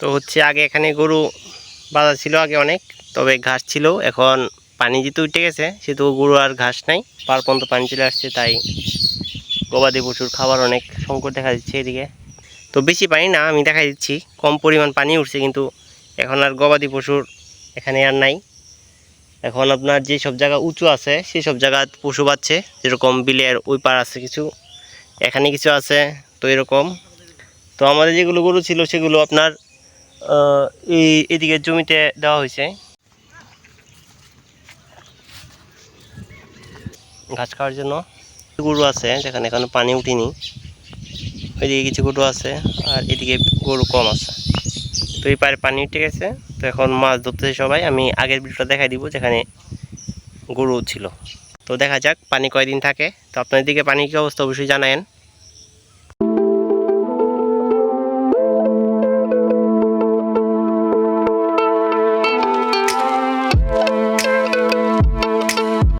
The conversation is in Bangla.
তো হচ্ছে আগে এখানে গরু বাঁধা ছিল আগে অনেক, তবে ঘাস ছিল, এখন পানি যেহেতু উঠে গেছে, সেহেতু গরু আর ঘাস নাই, পার পর্যন্ত পানি চলে আসছে, তাই গবাদি পশুর খাবার অনেক সংকট দেখা দিচ্ছে এদিকে। তো বেশি পানি না, আমি দেখা দিচ্ছি, কম পরিমাণ পানি উঠছে, কিন্তু এখন আর গবাদি পশুর এখানে আর নাই। এখন আপনার যে সব জায়গা উঁচু আছে, সেই সব জায়গা পশু বাচ্ছে যেরকম বিলের ওই পার আছে কিছু, এখানে কিছু আছে, তো এরকম। তো আমাদের যেগুলো গরু ছিল, সেগুলো আপনার এই এদিকে জমিতে দেওয়া হয়েছে। ঘাস খাওয়ার জন্য। গরু আছে যেখানে এখানে পানি উঠিনি। ওইদিকে কিছু গরু আছে, আর এদিকে গরু কম আছে। তো এই পারে পানি উঠে গেছে। তো এখন মাছ ধরতেছে সবাই। আমি আগের ভিডিওটা দেখাই দিব যেখানে গরু ছিল। তো দেখা যাক, পানি কয়দিন থাকে। তো আপনার দিকে পানির কি অবস্থা অবশ্যই জানায়েন।